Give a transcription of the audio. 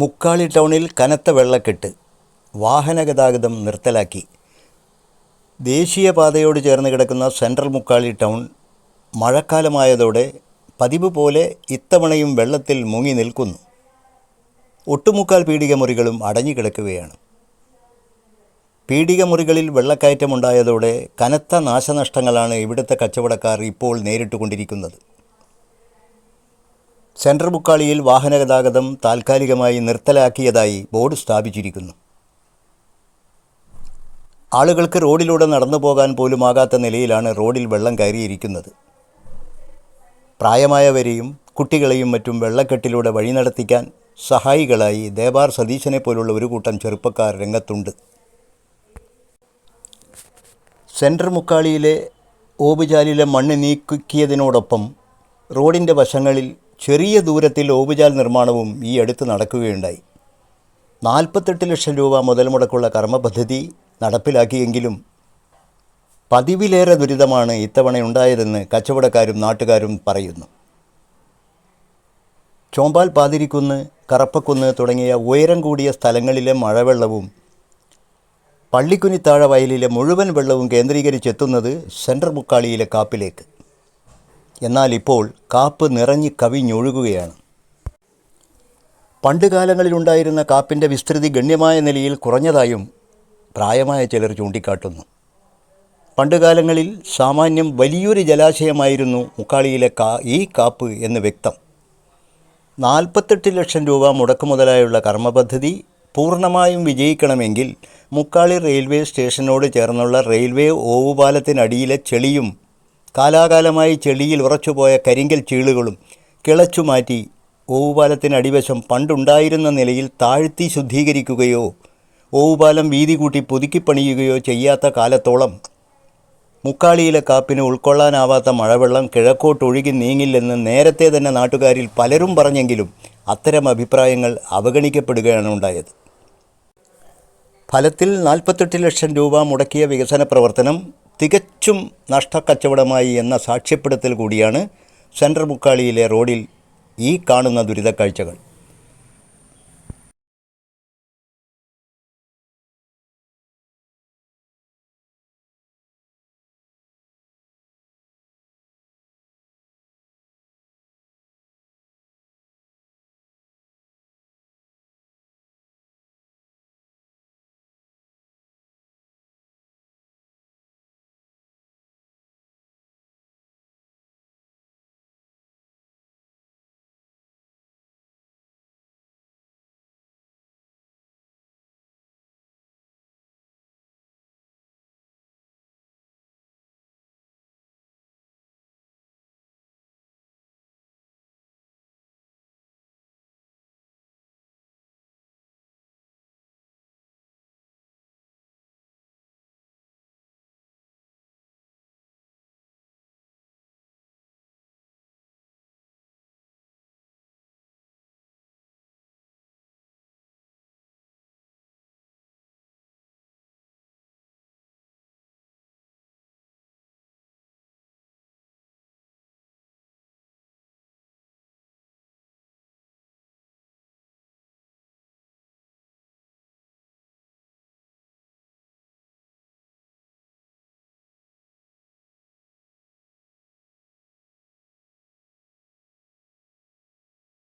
മുക്കാളി ടൗണിൽ കനത്ത വെള്ളക്കെട്ട്. വാഹനഗതാഗതം നിർത്തലാക്കി. ദേശീയപാതയോട് ചേർന്ന് കിടക്കുന്ന സെൻട്രൽ മുക്കാളി ടൗൺ മഴക്കാലമായതോടെ പതിവ് പോലെ ഇത്തവണയും വെള്ളത്തിൽ മുങ്ങി നിൽക്കുന്നു. ഒട്ടുമുക്കാൽ പീടിക മുറികളും അടഞ്ഞുകിടക്കുകയാണ് പീടിക മുറികളിൽ വെള്ളക്കയറ്റമുണ്ടായതോടെ കനത്ത നാശനഷ്ടങ്ങളാണ് ഇവിടുത്തെ കച്ചവടക്കാർ ഇപ്പോൾ നേരിട്ടുകൊണ്ടിരിക്കുന്നത്. സെൻട്രൽ ബുക്കാളിയിൽ വാഹനഗതാഗതം താൽക്കാലികമായി നിർത്തലാക്കിയതായി ബോർഡ് സ്ഥാപിച്ചിരിക്കുന്നു. ആളുകൾക്ക് റോഡിലൂടെ നടന്നു പോകാൻ പോലും ആകാത്ത നിലയിലാണ് റോഡിൽ വെള്ളം കയറിയിരിക്കുന്നത്. പ്രായമായവരെയും കുട്ടികളെയും മറ്റും വെള്ളക്കെട്ടിലൂടെ വഴി നടത്തിക്കാൻ സഹായികളായി ദേബാർ സതീശനെ പോലുള്ള ഒരു കൂട്ടം ചെറുപ്പക്കാർ രംഗത്തുണ്ട്. സെൻട്രൽ മുക്കാളിയിലെ ഓബുചാലിലെ മണ്ണ് നീക്കിയതിനോടൊപ്പം റോഡിന്റെ വശങ്ങളിൽ ചെറിയ ദൂരത്തിൽ ഓവുചാൽ നിർമ്മാണവും ഈ അടുത്ത് നടക്കുകയുണ്ടായി. നാൽപ്പത്തെട്ട് ലക്ഷം രൂപ മുതൽ മുടക്കുള്ള കർമ്മപദ്ധതി നടപ്പിലാക്കിയെങ്കിലും പതിവിലേറെ ദുരിതമാണ് ഇത്തവണ ഉണ്ടായതെന്ന് കച്ചവടക്കാരും നാട്ടുകാരും പറയുന്നു. ചോമ്പാൽ പാതിരിക്കുന്ന് കറപ്പക്കുന്ന് തുടങ്ങിയ ഉയരം കൂടിയ സ്ഥലങ്ങളിലെ മഴവെള്ളവും പള്ളിക്കുനിത്താഴ വയലിലെ മുഴുവൻ വെള്ളവും കേന്ദ്രീകരിച്ചെത്തുന്നത് സെൻട്രൽ മുക്കാളിയിലെ കാപ്പിലേക്ക്. എന്നാൽ ഇപ്പോൾ കാപ്പ് നിറഞ്ഞ് കവിഞ്ഞൊഴുകുകയാണ്. പണ്ടുകാലങ്ങളിലുണ്ടായിരുന്ന കാപ്പിന്റെ വിസ്തൃതി ഗണ്യമായ നിലയിൽ കുറഞ്ഞതായും പ്രായമായ ചിലർ ചൂണ്ടിക്കാട്ടുന്നു. പണ്ടുകാലങ്ങളിൽ സാമാന്യം വലിയൊരു ജലാശയമായിരുന്നു മുക്കാളിയിലെ കാ ഈ കാപ്പ് എന്ന് വ്യക്തം. നാൽപ്പത്തെട്ട് ലക്ഷം രൂപ മുടക്കുമുതലായുള്ള കർമ്മപദ്ധതി പൂർണമായും വിജയിക്കണമെങ്കിൽ മുക്കാളി റെയിൽവേ സ്റ്റേഷനോട് ചേർന്നുള്ള റെയിൽവേ ഓവുപാലത്തിനടിയിലെ ചെളിയും കാലാകാലമായി ചെളിയിൽ ഉറച്ചുപോയ കരിങ്കൽ ചീളുകളും കിളച്ചുമാറ്റി ഓവുപാലത്തിനടിവശം പണ്ടുണ്ടായിരുന്ന നിലയിൽ താഴ്ത്തി ശുദ്ധീകരിക്കുകയോ ഓവുപാലം വീതി കൂട്ടി പുതുക്കിപ്പണിയുകയോ ചെയ്യാത്ത കാലത്തോളം മുക്കാളിയിലെ കാപ്പിന് ഉൾക്കൊള്ളാനാവാത്ത മഴവെള്ളം കിഴക്കോട്ടൊഴുകി നീങ്ങില്ലെന്ന് നേരത്തെ തന്നെ നാട്ടുകാരിൽ പലരും പറഞ്ഞെങ്കിലും അത്തരം അഭിപ്രായങ്ങൾ അവഗണിക്കപ്പെടുകയാണ് ഉണ്ടായത്. ഫലത്തിൽ നാൽപ്പത്തെട്ട് ലക്ഷം രൂപ മുടക്കിയ വികസന പ്രവർത്തനം തികച്ചും നഷ്ടക്കച്ചവടമായി എന്ന സാക്ഷ്യപ്പെടുത്തൽ കൂടിയാണ് സെൻട്രൽ മുക്കാളിയിലെ റോഡിൽ ഈ കാണുന്ന ദുരിതക്കാഴ്ചകൾ.